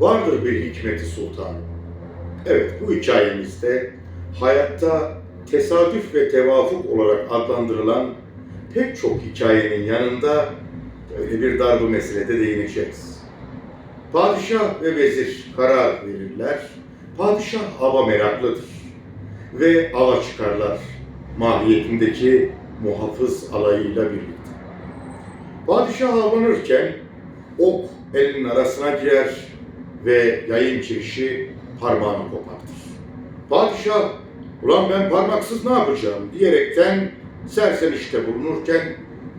Vardır bir hikmeti sultan. Evet bu hikayemizde hayatta tesadüf ve tevafuk olarak adlandırılan pek çok hikayenin yanında böyle bir darbu meselede değineceğiz. Padişah ve vezir karar verirler. Padişah ava meraklıdır ve ava çıkarlar mahiyetindeki muhafız alayıyla birlikte. Padişah avlanırken ok elinin arasına girer ve yayın kirişi parmağını kopartır. Padişah, ulan ben parmaksız ne yapacağım diyerekten sersenişte bulunurken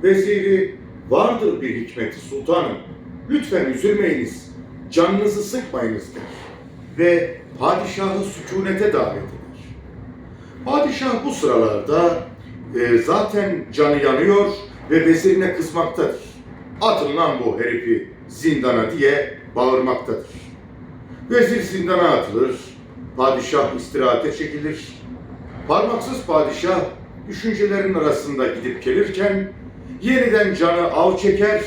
veziri vardır bir hikmeti sultanım. Lütfen üzülmeyiniz, canınızı sıkmayınız der. Ve padişahı sükunete davet eder. Padişah bu sıralarda e, zaten canı yanıyor ve vezirine kızmaktadır. Atın lan bu herifi zindana diye bağırmaktadır. Vezir zindana atılır, padişah istirahate çekilir. Parmaksız padişah düşüncelerin arasında gidip gelirken yeniden canı av çeker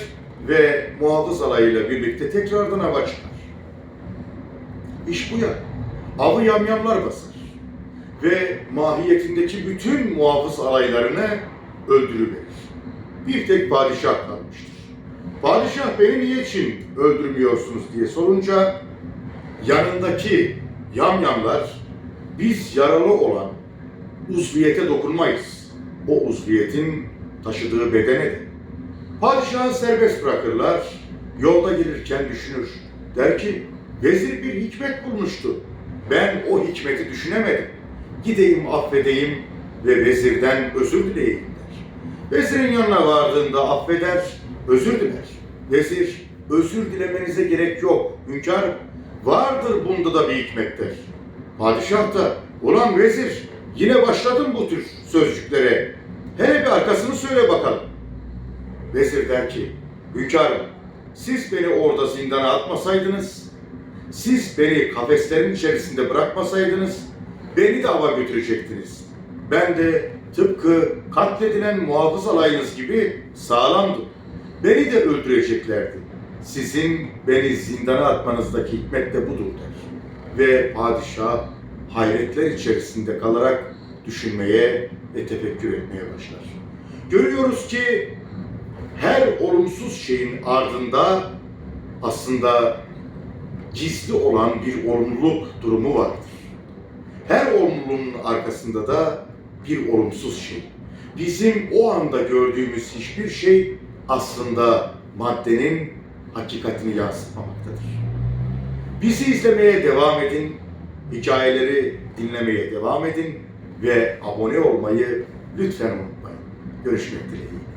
ve muhafız alayıyla birlikte tekrardan ava çıkar. İş bu ya. Avı yamyamlar basar ve mahiyetindeki bütün muhafız alaylarını öldürüverir. Bir tek padişah kalmıştır. Padişah beni niçin öldürmüyorsunuz diye sorunca yanındaki yamyamlar biz yaralı olan uzviyete dokunmayız. O uzviyetin taşıdığı bedene de. Padişahı serbest bırakırlar. Yolda gelirken düşünür. Der ki vezir bir hikmet bulmuştu. Ben o hikmeti düşünemedim. Gideyim affedeyim ve vezirden özür dileyeyim der. Vezirin yanına vardığında affeder, özür diler. Vezir, özür dilemenize gerek yok hünkârım. Vardır bunda da bir hikmet der. Padişah da, ulan vezir yine başladın bu tür sözcüklere. Hele bir arkasını söyle bakalım. Vezir der ki, hünkârım siz beni orada zindana atmasaydınız, siz beni kafeslerin içerisinde bırakmasaydınız, beni de ava götürecektiniz. Ben de tıpkı katledilen muhafız alayınız gibi sağlamdım. Beni de öldüreceklerdi. Sizin beni zindana atmanızdaki hikmet de budur der. Ve padişah hayretler içerisinde kalarak düşünmeye ve tefekkür etmeye başlar. Görüyoruz ki her olumsuz şeyin ardında aslında gizli olan bir olumluluk durumu vardır. Her olumluluğun arkasında da bir olumsuz şey. Bizim o anda gördüğümüz hiçbir şey aslında maddenin hakikatini yansıtmamaktadır. Bizi izlemeye devam edin, hikayeleri dinlemeye devam edin ve abone olmayı lütfen unutmayın. Görüşmek dileğiyle.